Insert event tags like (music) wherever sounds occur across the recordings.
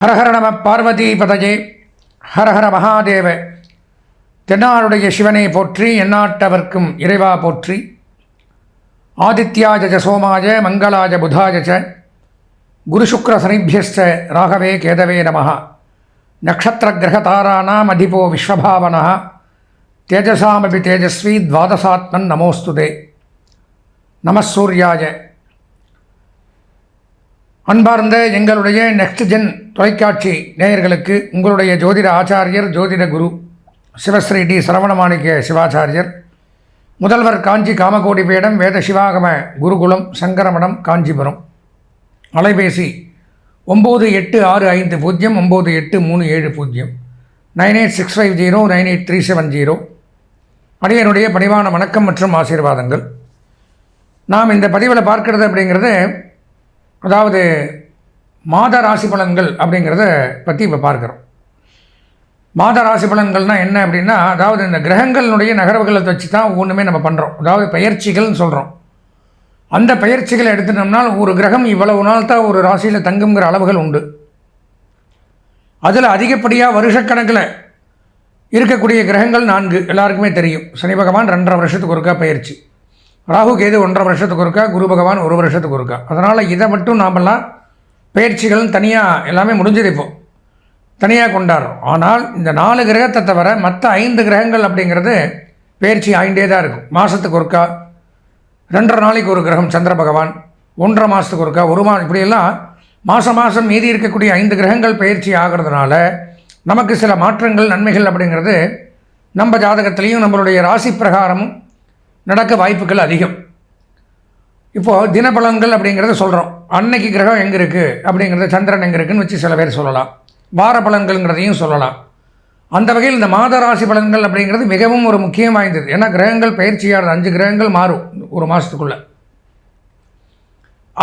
ஹரஹர நம பார்வதி பதஜே ஹரஹர மகாதேவ. தென்னாருடைய சிவனை போற்றி எந்நாட்டவர்க்கும் இறைவா போற்றி. ஆதித்யாஜ ச சோமாய மங்களாஜ புதாஜ குரு சுக்ர சனிபியஸ்ச ராகவே கேதவே நம. நக்ஷத்திர கிரக தாராணாம் அதிபோ விஸ்வபாவனா தேஜசாமபி தேஜஸ்வி துவாதசாத்மன் நமோஸ்துதே. நமசூர்யாய அன்பார்ந்த எங்களுடைய நெக்ஸ்ட் ஜென் தொலைக்காட்சி நேயர்களுக்கு உங்களுடைய ஜோதிட ஆச்சாரியர் ஜோதிட குரு சிவஸ்ரீ டி சரவணமாணிக்க சிவாச்சாரியர் முதல்வர் காஞ்சி காமகோடி பீடம் வேத சிவாகம குருகுலம் சங்கரமடம் காஞ்சிபுரம். அலைபேசி ஒம்பது எட்டு ஆறு ஐந்து பூஜ்ஜியம் ஒம்பது எட்டு மூணு ஏழு பூஜ்ஜியம். Nine eight six five zero nine eight three seven zero. அடியனுடைய பணிவான வணக்கம் மற்றும் ஆசீர்வாதங்கள். நாம் இந்த பதிவில் பார்க்கிறது அப்படிங்கிறது அதாவது மாத ராசி பலன்கள் அப்படிங்கிறத பற்றி இப்போ பார்க்குறோம். மாத ராசி பலன்கள்னால் என்ன அப்படின்னா அதாவது இந்த கிரகங்களுடைய நகர்வுகளை வச்சு தான் ஒவ்வொன்றுமே நம்ம பண்ணுறோம் அதாவது பயிற்சிகள்னு சொல்கிறோம் அந்த பயிற்சிகளை எடுத்துட்டோம்னால் ஒரு கிரகம் இவ்வளவு நாள் தான் ஒரு ராசியில் தங்குங்கிற அளவுகள் உண்டு. அதில் அதிகப்படியாக வருஷக்கணக்கில் இருக்கக்கூடிய கிரகங்கள் நான்கு. எல்லாருக்குமே தெரியும். சனி பகவான் ரெண்டரை வருஷத்துக்கு ஒருக்கா பயிற்சி. ராகு கேது ஒன்றரை வருஷத்துக்கு ஒருக்கா குரு பகவான் ஒரு வருஷத்துக்கு ஒருக்கா. அதனால் இதை மட்டும் நாமெல்லாம் பயிற்சிகள் தனியாக எல்லாமே முடிஞ்சது தனியாக கொண்டாடுறோம். ஆனால் இந்த நாலு கிரகத்தை தவிர மற்ற ஐந்து கிரகங்கள் அப்படிங்கிறது பயிற்சி ஆகிண்டே தான் இருக்கும். மாதத்துக்கு ஒருக்கா ரெண்டரை நாளைக்கு ஒரு கிரகம் சந்திர பகவான் ஒன்றரை மாதத்துக்கு ஒருக்கா ஒரு மா இப்படியெல்லாம் மாதம் மாதம் மீதி இருக்கக்கூடிய ஐந்து கிரகங்கள் பயிற்சி ஆகிறதுனால நமக்கு சில மாற்றங்கள் நன்மைகள் அப்படிங்கிறது நம்ம ஜாதகத்திலையும் நம்மளுடைய ராசி பிரகாரமும் நடக்க வாய்ப்புகள் அதிகம். இப்போது தினபலங்கள் அப்படிங்கிறத சொல்கிறோம் அன்னைக்கு கிரகம் எங்கே இருக்குது அப்படிங்கிறத சந்திரன் எங்கே இருக்குதுன்னு வச்சு சில பேர் சொல்லலாம். வார பலன்கள்ங்கிறதையும் சொல்லலாம். அந்த வகையில் இந்த மாத ராசி பலன்கள் அப்படிங்கிறது மிகவும் ஒரு முக்கியம் வாய்ந்தது. ஏன்னா கிரகங்கள் பயிற்சியானது அஞ்சு கிரகங்கள் மாறும் ஒரு மாதத்துக்குள்ளே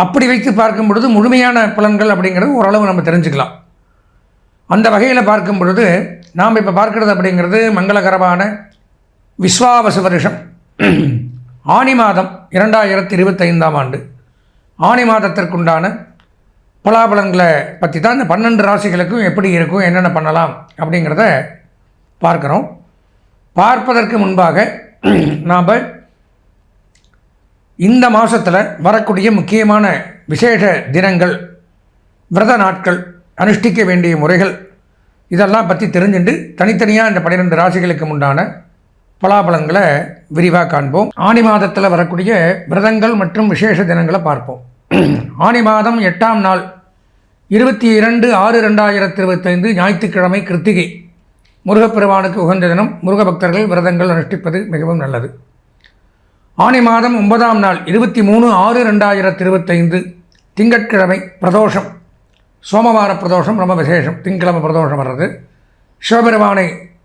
அப்படி வைத்து பார்க்கும் பொழுது முழுமையான பலன்கள் அப்படிங்கிறது ஓரளவு நம்ம தெரிஞ்சுக்கலாம். அந்த வகையில் பார்க்கும் பொழுது நாம் இப்போ பார்க்குறது அப்படிங்கிறது மங்களகரமான விஸ்வாவச வருஷம். ஆணி மாதம் இரண்டாயிரத்தி இருபத்தைந்தாம் ஆண்டு. ஆணி மாதத்திற்குண்டான பலாபலன்களை பற்றி தான் இந்த பன்னெண்டு ராசிகளுக்கும் எப்படி இருக்கும் என்னென்ன பண்ணலாம் அப்படிங்கிறத பார்க்குறோம். பார்ப்பதற்கு முன்பாக நாம் இந்த மாதத்தில் வரக்கூடிய முக்கியமான விசேஷ தினங்கள் விரத நாட்கள் அனுஷ்டிக்க வேண்டிய முறைகள் இதெல்லாம் பற்றி தெரிஞ்சுட்டு தனித்தனியாக இந்த பன்னிரெண்டு ராசிகளுக்கு உண்டான பலாபலங்களை விரிவாக காண்போம். ஆணி மாதத்தில் வரக்கூடிய விரதங்கள் மற்றும் விசேஷ தினங்களை பார்ப்போம். (clears throat) ஆணி மாதம் எட்டாம் நாள் இருபத்தி இரண்டு ஆறு ரெண்டாயிரத்தி இருபத்தைந்து ஞாயிற்றுக்கிழமை கிருத்திகை. முருகப்பெருமானுக்கு உகந்த தினம் முருக பக்தர்கள் விரதங்கள் அனுஷ்டிப்பது மிகவும் நல்லது. ஆணி மாதம் ஒன்பதாம் நாள் இருபத்தி மூணு ஆறு ரெண்டாயிரத்தி இருபத்தைந்து திங்கட்கிழமை பிரதோஷம். சோமவார பிரதோஷம் ரொம்ப விசேஷம் திங்கிழமை பிரதோஷம் வர்றது. சிவபெருமானை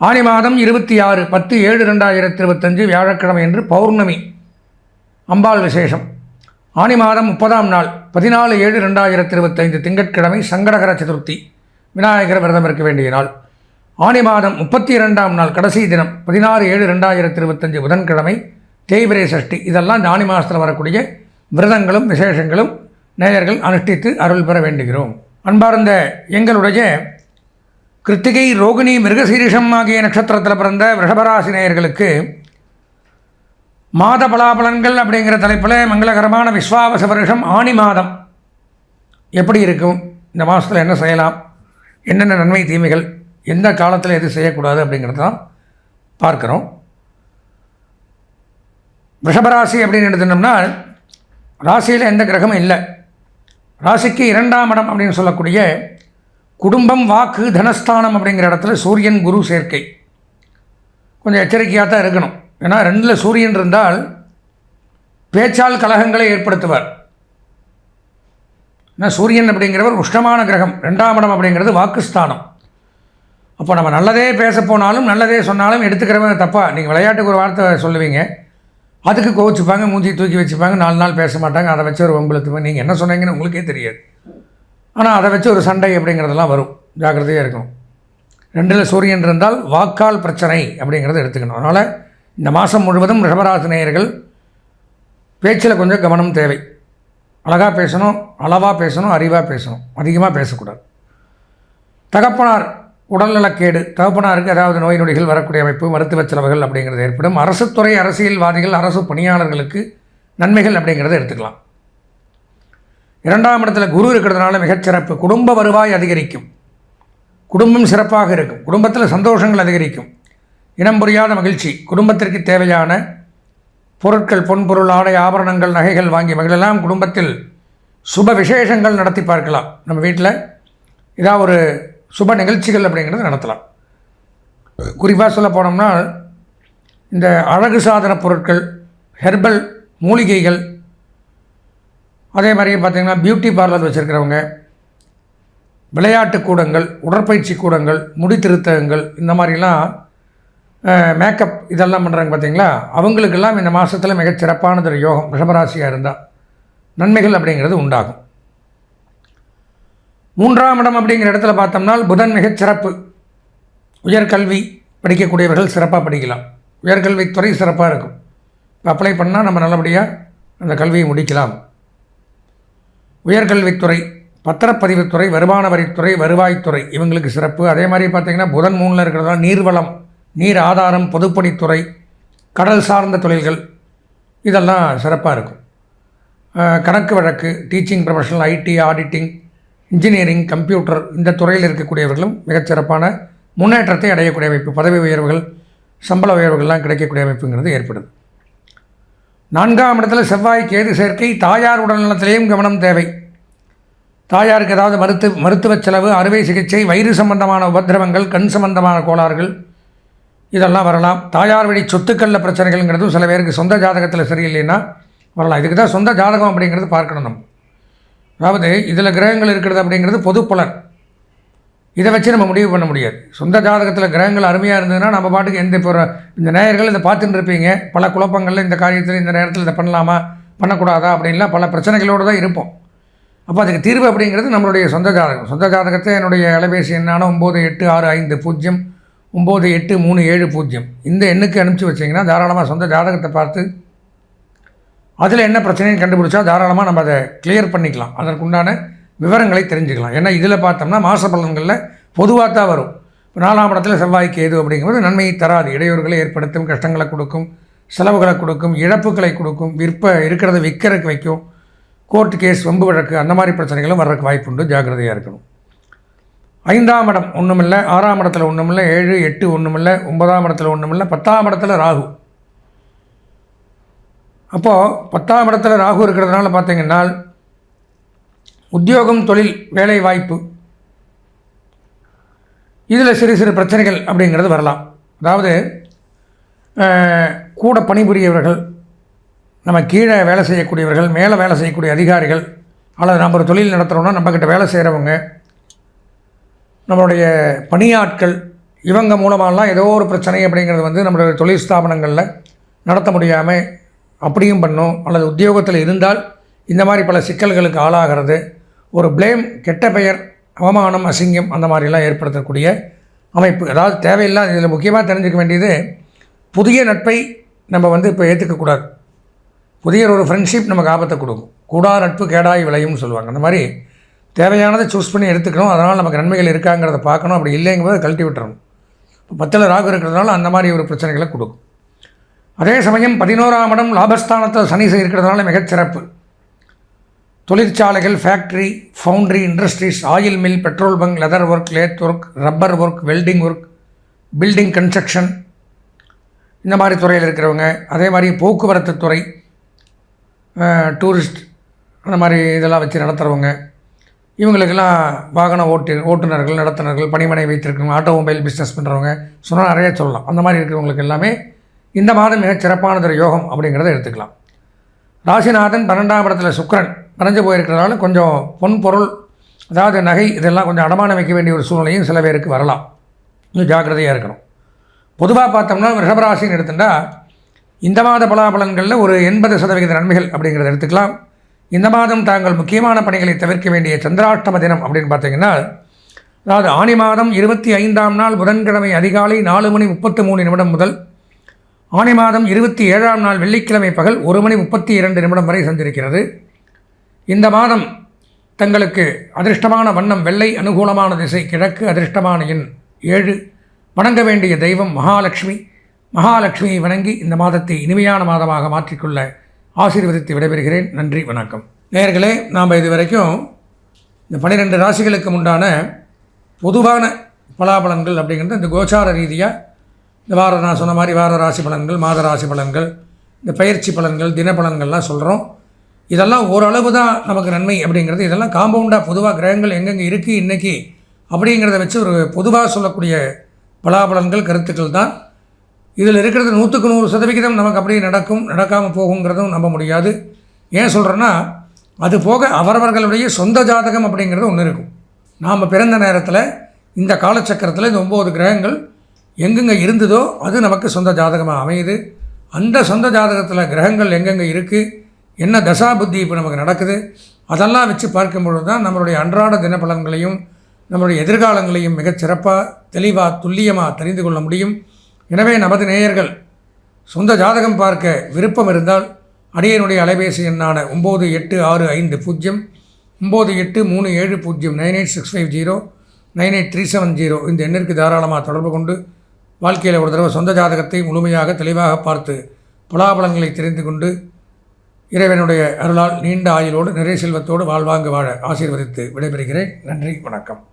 ஆணி மாதம் இருபத்தி ஆறு பத்து ஏழு ரெண்டாயிரத்தி இருபத்தஞ்சு வியாழக்கிழமை என்று பௌர்ணமி. அம்பாள் விசேஷம். ஆணி மாதம் முப்பதாம் நாள் பதினாலு ஏழு ரெண்டாயிரத்தி இருபத்தைந்து திங்கட்கிழமை சங்கடகர சதுர்த்தி விநாயகர் விரதம் இருக்க வேண்டிய நாள். ஆணி மாதம் முப்பத்தி இரண்டாம் நாள் கடைசி தினம் பதினாறு ஏழு ரெண்டாயிரத்தி இருபத்தஞ்சு புதன்கிழமை தேய்பிரை சஷ்டி. இதெல்லாம் இந்த ஆணி மாதத்தில் வரக்கூடிய விரதங்களும் விசேஷங்களும் நேயர்கள் அனுஷ்டித்து அருள் பெற வேண்டுகிறோம். அன்பார்ந்த எங்களுடைய கிருத்திகை ரோகிணி மிருகசீரிஷம் ஆகிய நட்சத்திரத்தில் பிறந்த ரிஷபராசினேயர்களுக்கு மாத பலாபலன்கள் அப்படிங்கிற தலைப்பில் மங்களகரமான விஸ்வாவச வருஷம் ஆணி மாதம். எப்படி இருக்கும்? இந்த மாதத்தில் என்ன செய்யலாம்? என்னென்ன நன்மை தீமைகள்? எந்த காலத்தில் எது செய்யக்கூடாது அப்படிங்கிறது தான் பார்க்குறோம். ரிஷபராசி அப்படின்னு எடுத்துட்டோம்னா ராசியில் எந்த கிரகமும் இல்லை. ராசிக்கு இரண்டாம் இடம் அப்படின்னு சொல்லக்கூடிய குடும்பம் வாக்கு தனஸ்தானம் அப்படிங்கிற இடத்துல சூரியன் குரு சேர்க்கை. கொஞ்சம் எச்சரிக்கையாக தான் இருக்கணும். ஏன்னா ரெண்டில் சூரியன் இருந்தால் பேச்சால் கலகங்களை ஏற்படுத்துவார். ஏன்னா சூரியன் அப்படிங்கிறவர் உஷ்ணமான கிரகம் ரெண்டாம் இடம் அப்படிங்கிறது வாக்குஸ்தானம். அப்போ நம்ம நல்லதே பேச போனாலும் நல்லதே சொன்னாலும் எடுத்துக்கிறவங்க தப்பாக நீங்கள் விளையாட்டுக்கு ஒரு வார்த்தை சொல்லுவீங்க. அதுக்கு கோவிச்சுப்பாங்க மூஞ்சி தூக்கி வச்சுப்பாங்க நாலு நாள் பேச மாட்டாங்க அதை வச்சு ஒரு வம்பளுத்துப்பாங்க நீங்கள் என்ன சொன்னீங்கன்னு உங்களுக்கே தெரியாது. ஆனால் அதை வச்சு ஒரு சண்டை அப்படிங்கிறதெல்லாம் வரும். ஜாக்கிரதையாக இருக்கணும். ரெண்டில் சூரியன் இருந்தால் வாக்கால் பிரச்சனை அப்படிங்கிறத எடுத்துக்கணும். அதனால் இந்த மாதம் முழுவதும் ரிஷபராசினியர்கள் பேச்சில் கொஞ்சம் கவனம் தேவை. அழகாக பேசணும் அளவாக பேசணும் அறிவாக பேசணும். அதிகமாக பேசக்கூடாது. தகப்பனார் உடல்நலக்கேடு. தகப்பனாருக்கு ஏதாவது நோய் நொடிகள் வரக்கூடிய அமைப்பு மருத்துவ செலவுகள் அப்படிங்கிறது ஏற்படும். அரசுத்துறை அரசியல்வாதிகள் அரசு பணியாளர்களுக்கு நன்மைகள் அப்படிங்கிறத எடுத்துக்கலாம். இரண்டாம் இடத்துல குரு இருக்கிறதுனால மிகச்சிறப்பு. குடும்ப வருவாய் அதிகரிக்கும். குடும்பம் சிறப்பாக இருக்கும். குடும்பத்தில் சந்தோஷங்கள் அதிகரிக்கும். இனம் புரியாத மகிழ்ச்சி. குடும்பத்திற்கு தேவையான பொருட்கள் பொன்பொருள் ஆடை ஆபரணங்கள் நகைகள் வாங்கி மகளெல்லாம் குடும்பத்தில் சுப விசேஷங்கள் நடத்தி பார்க்கலாம். நம்ம வீட்டில் இதாக ஒரு சுப நிகழ்ச்சிகள் அப்படிங்கிறது நடத்தலாம். குறிப்பாக சொல்ல போனோம்னா இந்த அழகு சாதன பொருட்கள் ஹெர்பல் மூலிகைகள் அதே மாதிரி பார்த்திங்கன்னா பியூட்டி பார்லர் வச்சுருக்கிறவங்க விளையாட்டு கூடங்கள் உடற்பயிற்சி கூடங்கள் முடி திருத்தகங்கள் இந்த மாதிரிலாம் மேக்கப் இதெல்லாம் பண்ணுறாங்க பார்த்தீங்களா? அவங்களுக்கெல்லாம் இந்த மாதத்தில் மிகச்சிறப்பானது ஒரு யோகம் ரிஷபராசியாக இருந்தால் நன்மைகள் அப்படிங்கிறது உண்டாகும். மூன்றாம் இடம் அப்படிங்கிற இடத்துல பார்த்தோம்னா புதன் மிகச்சிறப்பு உயர்கல்வி படிக்கக்கூடியவர்கள் சிறப்பாக படிக்கலாம். உயர்கல்வித்துறை சிறப்பாக இருக்கும். இப்போ அப்ளை பண்ணால் நம்ம நல்லபடியாக அந்த கல்வியை முடிக்கலாம். உயர்கல்வித்துறை பத்திரப்பதிவுத்துறை வருமான வரித்துறை வருவாய்த்துறை இவங்களுக்கு சிறப்பு. அதே மாதிரி பார்த்திங்கன்னா புதன் மூணில் இருக்கிறதா நீர்வளம் நீர் ஆதாரம் பொதுப்பணித்துறை கடல் சார்ந்த தொழில்கள் இதெல்லாம் சிறப்பாக இருக்கும். கணக்கு வழக்கு teaching professional IT auditing engineering computer இந்த துறையில் இருக்கக்கூடியவர்களும் மிகச்சிறப்பான முன்னேற்றத்தை அடையக்கூடிய அமைப்பு. பதவி உயர்வுகள் சம்பள உயர்வுகள்லாம் கிடைக்கக்கூடிய அமைப்புங்கிறது ஏற்படுது. நான்காம் இடத்துல செவ்வாய் கேது சேர்க்கை தாயார் உடல்நலத்திலேயும் கவனம் தேவை. தாயாருக்கு ஏதாவது மருத்துவ மருத்துவ செலவு அறுவை சிகிச்சை வயிறு சம்பந்தமான உபத்திரவங்கள் கண் சம்பந்தமான கோளாறுகள் இதெல்லாம் வரலாம். தாயார் வழி சொத்துக்களில் பிரச்சனைகள்ங்கிறதும் சில பேருக்கு சொந்த ஜாதகத்தில் சரியில்லைன்னா வரலாம். இதுக்கு தான் சொந்த ஜாதகம் அப்படிங்கிறது பார்க்கணும் நம்ம. அதாவது இதில் கிரகங்கள் இருக்கிறது அப்படிங்கிறது பொது பலன். இதை வச்சு நம்ம முடிவு பண்ண முடியாது. சொந்த ஜாதகத்தில் கிரகங்கள் அருமையாக இருந்ததுன்னா நம்ம பாட்டுக்கு எந்த இப்போ இந்த நேயர்கள் இதை பார்த்துட்டு இருப்பீங்க. பல குழப்பங்களில் இந்த காரியத்தில் இந்த நேரத்தில் இதை பண்ணலாமா? பண்ணக்கூடாதா? அப்படின்லாம் பல பிரச்சனைகளோடு தான் இருப்போம். அப்போ அதுக்கு தீர்வு அப்படிங்கிறது நம்மளுடைய சொந்த ஜாதகம். சொந்த ஜாதகத்தை என்னுடைய அலைபேசி எண்ணான ஒம்பது எட்டு ஆறு ஐந்து பூஜ்ஜியம் ஒம்பது எட்டு மூணு ஏழு பூஜ்ஜியம். இந்த எண்ணுக்கு அனுப்பிச்சி வச்சிங்கன்னா தாராளமாக சொந்த ஜாதகத்தை பார்த்து அதில் என்ன பிரச்சனைன்னு கண்டுபிடிச்சா தாராளமாக நம்ம அதை கிளியர் பண்ணிக்கலாம். அதற்குண்டான விவரங்களை தெரிஞ்சுக்கலாம். ஏன்னா இதில் பார்த்தோம்னா மாத பலன்களில் பொதுவாக தான் வரும். இப்போ நாலாம் இடத்துல செவ்வாய்க்கு ஏது அப்படிங்கும்போது நன்மையை தராது. இடையூறுகளை ஏற்படுத்தும் கஷ்டங்களை கொடுக்கும் செலவுகளை கொடுக்கும் இழப்புகளை கொடுக்கும் விற்ப இருக்கிறத விற்கிறதுக்கு வைக்கும் கோர்ட்டு கேஸ் வம்பு வழக்கு அந்த மாதிரி பிரச்சனைகளும் வர்றதுக்கு வாய்ப்பு உண்டு. ஜாக்கிரதையாக இருக்கணும். ஐந்தாம் இடம் ஒன்றுமில்லை ஆறாம் இடத்துல ஒன்றுமில்லை ஏழு எட்டு ஒன்றுமில்லை ஒன்பதாம் இடத்துல ஒன்றுமில்லை பத்தாம் இடத்துல ராகு. அப்போது பத்தாம் இடத்துல ராகு இருக்கிறதுனால பார்த்தீங்கன்னா உத்தியோகம் தொழில் வேலை வாய்ப்பு இதில் சிறு சிறு பிரச்சனைகள் அப்படிங்கிறது வரலாம். அதாவது கூட பணிபுரியவர்கள் நம்ம கீழே வேலை செய்யக்கூடியவர்கள் மேலே வேலை செய்யக்கூடிய அதிகாரிகள் அல்லது நம்ம ஒரு தொழில் நடத்துகிறோம்னா நம்மக்கிட்ட வேலை செய்கிறவங்க நம்மளுடைய பணியாட்கள் இவங்க மூலமாலாம் ஏதோ ஒரு பிரச்சனை அப்படிங்கிறது வந்து நம்மளுடைய தொழில் ஸ்தாபனங்களில் நடத்த முடியாமல் அப்படியும் பண்ணும் அல்லது உத்தியோகத்தில் இருந்தால் இந்த மாதிரி பல சிக்கல்களுக்கு ஆளாகிறது. ஒரு ப்ளேம் கெட்ட பெயர் அவமானம் அசிங்கம் அந்த மாதிரிலாம் ஏற்படுத்தக்கூடிய அமைப்பு. அதாவது தேவையில்லாத இதில் முக்கியமாக தெரிஞ்சுக்க வேண்டியது புதிய நட்பை நம்ம வந்து இப்போ ஏற்றுக்கக்கூடாது புதிய ஒரு ஃப்ரெண்ட்ஷிப் நமக்கு ஆபத்தை கொடுக்கும். கூடா நட்பு கேடாய் விளையும்னு சொல்லுவாங்க. அந்த மாதிரி தேவையானதை சூஸ் பண்ணி எடுத்துக்கணும். அதனால் நமக்கு நன்மைகள் இருக்காங்கிறத பார்க்கணும். அப்படி இல்லைங்கும்போது கழட்டி விட்டுறணும். இப்போ பத்தில் ராகு இருக்கிறதுனால அந்த மாதிரி ஒரு பிரச்சனைகளை கொடுக்கும். அதே சமயம் பதினோராம் இடம் லாபஸ்தானத்தில் சனி இருக்கிறதுனால மிகச்சிறப்பு தொழிற்சாலைகள் factory foundry industries oil mill petrol bunk leather work lathe work rubber work welding work building construction இந்த மாதிரி துறையில் இருக்கிறவங்க அதே மாதிரி போக்குவரத்து துறை டூரிஸ்ட் அந்த மாதிரி இதெல்லாம் வச்சு நடத்துகிறவங்க இவங்களுக்கெல்லாம் வாகன ஓட்டு ஓட்டுநர்கள் நடத்துனர்கள் பணிமனை வைத்திருக்கிறவங்க ஆட்டோமொபைல் பிஸ்னஸ் பண்ணுறவங்க சொன்னால் நிறைய சொல்லலாம். அந்த மாதிரி இருக்கிறவங்களுக்கு எல்லாமே இந்த மாதம் மிகச் சிறப்பானதொரு யோகம் அப்படிங்கிறத எடுத்துக்கலாம். ராசிநாதன் பன்னெண்டாம் இடத்துல சுக்கிரன் மறைஞ்சு போயிருக்கிறதுனால கொஞ்சம் பொன் பொருள் அதாவது நகை இதெல்லாம் கொஞ்சம் அடமானம் வைக்க வேண்டிய ஒரு சூழ்நிலையும் சில பேருக்கு வரலாம். இன்னும் ஜாக்கிரதையாக இருக்கணும். பொதுவாக பார்த்தோம்னா ரிஷபராசின்னு எடுத்துட்டால் இந்த மாத பலாபலன்களில் ஒரு எண்பது சதவிகித நன்மைகள் அப்படிங்கிறத எடுத்துக்கலாம். இந்த மாதம் தாங்கள் முக்கியமான பணிகளை தவிர்க்க வேண்டிய சந்திராஷ்டம தினம் அப்படின்னு பார்த்தீங்கன்னா அதாவது ஆனி மாதம் இருபத்தி ஐந்தாம் நாள் புதன்கிழமை அதிகாலை நாலு மணி முப்பத்து மூணு நிமிடம் முதல் ஆனி மாதம் இருபத்தி ஏழாம் நாள் வெள்ளிக்கிழமை பகல் ஒரு மணி முப்பத்தி இரண்டு நிமிடம் வரை சந்திருக்கிறது. இந்த மாதம் தங்களுக்கு அதிர்ஷ்டமான வண்ணம் வெள்ளை அனுகூலமான திசை கிழக்கு அதிர்ஷ்டமான எண் ஏழு. வணங்க வேண்டிய தெய்வம் மகாலட்சுமி. மகாலட்சுமியை வணங்கி இந்த மாதத்தை இனிமையான மாதமாக மாற்றிக்கொள்ள ஆசீர்வதித்து விடைபெறுகிறேன். நன்றி வணக்கம். நேர்களே நாம் இதுவரைக்கும் இந்த பன்னிரெண்டு ராசிகளுக்கு உண்டான பொதுவான பலாபலன்கள் அப்படிங்கிறது இந்த கோச்சார ரீதியாக இந்த வார நான் சொன்ன மாதிரி வார ராசி பலன்கள் மாத ராசி பலன்கள் இந்த பயிற்சி பலன்கள் தினப்பலன்கள்லாம் சொல்கிறோம் இதெல்லாம் ஓரளவு தான் நமக்கு நன்மை அப்படிங்கிறது. இதெல்லாம் காம்பவுண்டாக பொதுவாக கிரகங்கள் எங்கெங்கே இருக்குது இன்றைக்கி அப்படிங்கிறத வச்சு ஒரு பொதுவாக சொல்லக்கூடிய பலாபலன்கள் கருத்துக்கள் தான். இதில் இருக்கிறது நூற்றுக்கு நூறு சதவிகிதம் நமக்கு அப்படியே நடக்கும் நடக்காமல் போகுங்கிறதும் நம்ப முடியாது. ஏன் சொல்கிறேன்னா அது போக அவரவர்களுடைய சொந்த ஜாதகம் அப்படிங்கிறது ஒன்று இருக்கும். நாம் பிறந்த நேரத்தில் இந்த காலச்சக்கரத்தில் இந்த ஒம்பது கிரகங்கள் எங்கெங்கே இருந்ததோ அது நமக்கு சொந்த ஜாதகமாக அமையுது. அந்த சொந்த ஜாதகத்தில் கிரகங்கள் எங்கெங்கே இருக்குது என்ன தசா புத்தி இப்போ நமக்கு நடக்குது அதெல்லாம் வச்சு பார்க்கும் பொழுது தான் நம்மளுடைய அன்றாட தினப்பலன்களையும் நம்மளுடைய எதிர்காலங்களையும் மிகச்சிறப்பாக தெளிவாக துல்லியமாக தெரிந்து கொள்ள முடியும். எனவே நமது நேயர்கள் சொந்த ஜாதகம் பார்க்க விருப்பம் இருந்தால் அடியனுடைய அலைபேசி எண்ணான ஒம்பது எட்டு ஆறு ஐந்து பூஜ்ஜியம் ஒம்பது எட்டு மூணு ஏழு பூஜ்ஜியம் nine eight six five zero nine eight three seven zero இந்த எண்ணிற்கு தாராளமாக தொடர்பு கொண்டு வாழ்க்கையில் ஒரு தடவை சொந்த ஜாதகத்தை முழுமையாக தெளிவாக பார்த்து பலாபலங்களை தெரிந்து கொண்டு இறைவனுடைய அருளால் நீண்ட ஆயுளோடு நிறை செல்வத்தோடு வாழ்வாங்கு வாழ ஆசீர்வதித்து விடைபெறுகிறேன். நன்றி வணக்கம்.